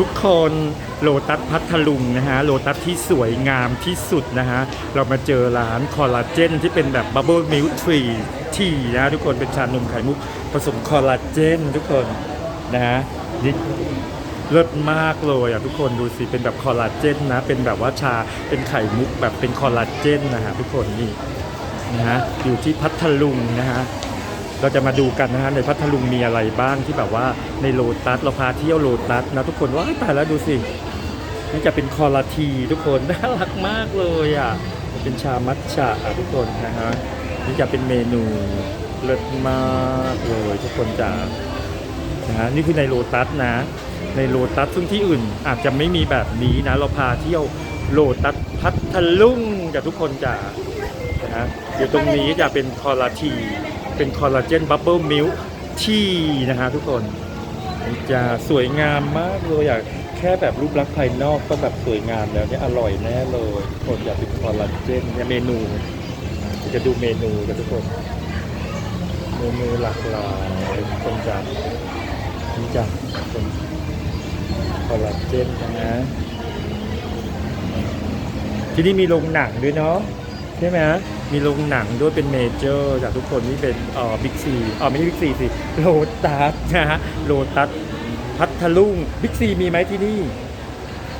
ทุกคนโลตัสพัทลุงนะฮะโลตัสที่สวยงามที่สุดนะฮะ เรามาเจอร้านคอลลาเจนที่เป็นแบบบับเบิลมิลทรีทีนะทุกคนเป็นชานมไข่มุกผสมคอลลาเจนทุกคนนะฮะนี่เลิศมากเลยอะทุกคนดูสิเป็นแบบคอลลาเจนนะ เป็นแบบว่าชาเป็นไข่มุกแบบเป็นคอลลาเจนนะฮะทุกคนนี่นะฮะอยู่ที่พัทลุงนะฮะ เราจะมาดูกันนะฮะในพัทลุงมีอะไรบ้างที่แบบว่าในโลตัสเราพาเที่ยวโลตัสนะทุกคนว้าตายแล้วดูสินี่จะเป็นคอลาทีทุกคนน่ารักมากเลยอะเป็นชามัทฉะอะทุกคนนะฮะนี่จะเป็นเมนูเลิศมากเลยทุกคนจ๋านะฮะนี่คือในโลตัสนะ ในโลตัสซึ่งที่อื่นอาจจะไม่มีแบบนี้นะ เราพาเที่ยวโลตัสพัทลุงกับทุกคนจ๋านะฮะอยู่ตรงนี้จะเป็นคอลาที เป็นคอลลาเจนบับเบิลมิลที่นะฮะทุกคนจะสวยงามมากเลยอยากแค่แบบรูปลักษณ์ภายนอกก็แบบสวยงามแล้วเนี่ยอร่อยแน่เลยคนอยากเป็นคอลลาเจนเนี่ยเมนูเดี๋ยวจะดูเมนูกันทุกคนเมนูหลากหลายทุกคนจะนี่จ้ะทุกคนคอลลาเจนนะฮะที่นี่มีโรงหนังด้วยเนาะ ใช่ไหมมีโรงหนังด้วยเป็นเมเจอร์จากทุกคนนี่เป็นเอ่อบิ๊กซีอ๋อไม่ใช่บิ๊กซีสิโลตัสนะฮะโลตัสพัทลุงบิ๊กซีมีไหมที่นี่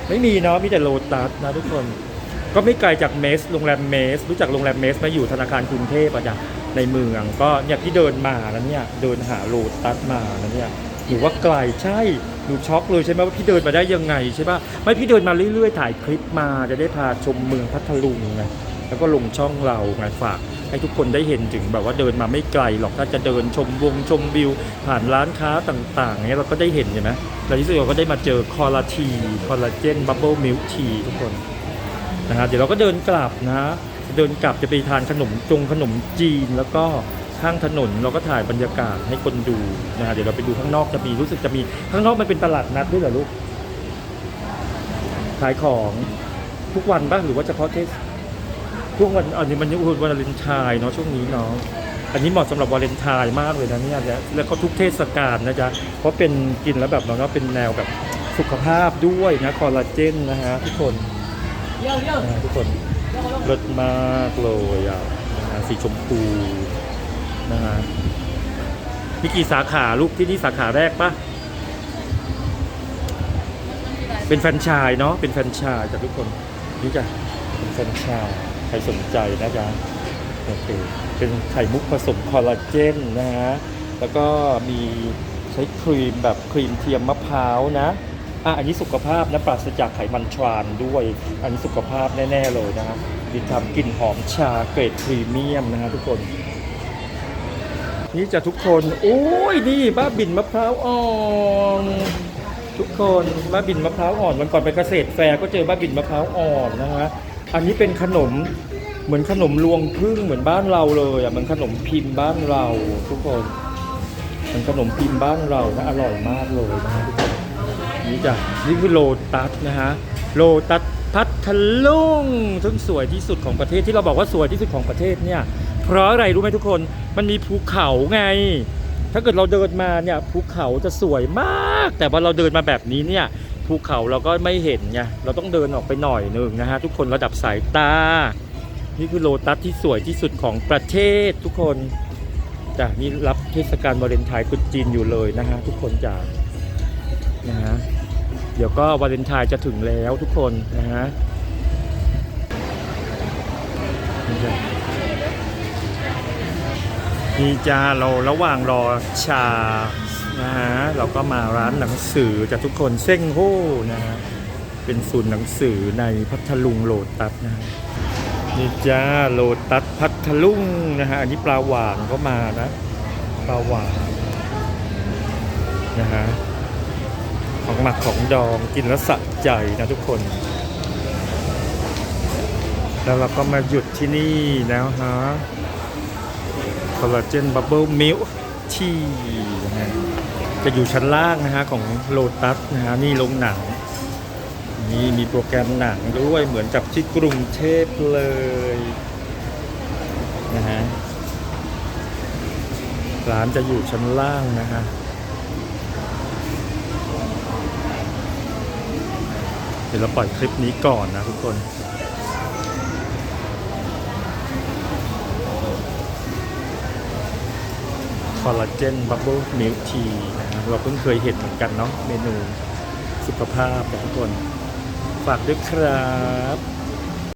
ไม่มีเนาะมีแต่โลตัสนะทุกคน ก็ไม่ไกลจากเมสโรงแรมเมส รู้จักโรงแรมเมสมาอยู่ธนาคารกรุงเทพอะจ้ะในเมืองก็เนี่ยที่เดินมาแล้วเนี่ยเดินหาโลตัสมาแล้วเนี่ยหรือว่าไกลใช่หนูช็อกเลยใช่ไหมว่าพี่เดินมาได้ยังไงใช่ปะไม่พี่เดินมาเรื่อยๆ ถ่ายคลิปมาจะได้พาชมเมืองพัทลุงไง แล้วก็ลงช่องเราไงฝากให้ทุกคนได้เห็นถึงแบบว่าเดินมาไม่ไกลหรอกถ้าจะเดินชมวงชมวิว ผ่านร้านค้าต่างๆเงี้ยเราก็ได้เห็นใช่ไหมแล้วที่สุดเราก็ได้มาเจอคอลลาทีคอลลาเจนบับเบิลมิลทีทุกคนนะครับเดี๋ยวเราก็เดินกลับนะเดินกลับจะไปทานขนมจงขนมจีนแล้วก็ข้างถนนเราก็ถ่ายบรรยากาศให้คนดูนะฮะเดี๋ยวเราไปดูข้างนอกจะมีรู้สึกจะมีข้างนอกมันเป็นตลาดนัดด้วยเหรอลูกขายของทุกวันบ้างหรือว่าเฉพาะเทศ ช่วงวันอันนี้มันยังวันวาเลนไทน์เนาะช่วงนี้เนาะอันนี้เหมาะสำหรับวาเลนไทน์มากเลยนะเนี่ยแล้วก็ทุกเทศกาลนะจ๊ะเพราะเป็นกินแล้วแบบเราเนาะเป็นแนวแบบสุขภาพด้วยนะคอลลาเจนนะฮะทุกคนนะทุกคนรสมากเลยอะนะฮะสีชมพูนะฮะมีกี่สาขาลูกที่นี่สาขาแรกปะเป็นแฟรนไชส์เนาะเป็นแฟรนไชส์จ้ะทุกคนนี่จ้ะเป็นแฟรนไชส์ ใครสนใจนะจ๊ะโอเคเป็นไข่มุกผสมคอลลาเจนนะฮะ แล้วก็มีใช้ครีมแบบครีมเทียมมะพร้าวนะอะอันนี้สุขภาพนะปราศจากไขมันทรานด้วย อันนี้สุขภาพแน่ ๆ เลยนะครับมีทำกลิ่นหอมชาเกรดพรีเมียมนะฮะทุกคน นี่จะทุกคนโอ้ยนี่บ้าบินมะพร้าวอ่อนทุกคนบ้าบินมะพร้าวอ่อนวันก่อนไปเกษตรแฟร์ก็เจอบ้าบินมะพร้าวอ่อนนะฮะ อันนี้เป็นขนมเหมือนขนมรวงพึ่งเหมือนบ้านเราเลยอะเหมือนขนมพิมพ์บ้านเรา ทุกคนเหมือนขนมพิมพ์บ้านเรานะอร่อยมากเลยนะฮะทุกคนนี่จ้ะนี่คือโลตัสนะฮะโลตัสพัทลุงซึ่งสวยที่สุดของประเทศที่เราบอกว่าสวยที่สุดของประเทศเนี่ยเพราะอะไรรู้ไหมทุกคนมันมีภูเขาไง ถ้าเกิดเราเดินมาเนี่ยภูเขาจะสวยมาก แต่ว่าเราเดินมาแบบนี้เนี่ย ภูเขาเราก็ไม่เห็นไงเราต้องเดินออกไปหน่อยหนึ่งนะฮะทุกคนระดับสายตา นี่คือโลตัสที่สวยที่สุดของประเทศทุกคนจ้ะนี่รับเทศกาลวาเลนไทน์ตรุษจีนอยู่เลยนะฮะทุกคนจ้ะนะฮะเดี๋ยวก็วาเลนไทน์จะถึงแล้วทุกคนนะฮะนี่จ้าเราระหว่างรอชา นะฮะเราก็มาร้านหนังสือจากทุกคนเส้งโฮ่นะฮะเป็นศูนย์หนังสือในพัทลุงโลตัสนะฮะนี่จ้าโลตัสพัทลุงนะฮะอันนี้ปลาหวานก็มานะปลาหวานนะฮะของหมักของดองกินแล้วสะใจนะทุกคน แล้วเราก็มาหยุดที่นี่แล้วฮะคอลลาเจนบับเบิลมิล ที่นะฮะจะอยู่ชั้นล่างนะฮะของโลตัสนะฮะนี่โรงหนังนี่มีโปรแกรมหนังด้วยเหมือนกับที่กรุงเทพเลยนะฮะร้านจะอยู่ชั้นล่างนะฮะเดี๋ยวเราปล่อยคลิปนี้ก่อนนะทุกคน คอลลาเจนบับเบิลมิลทีนะเราเพิ่งเคยเห็นเหมือนกันเนาะเมนูสุขภาพนะทุกคน ฝากด้วยครับ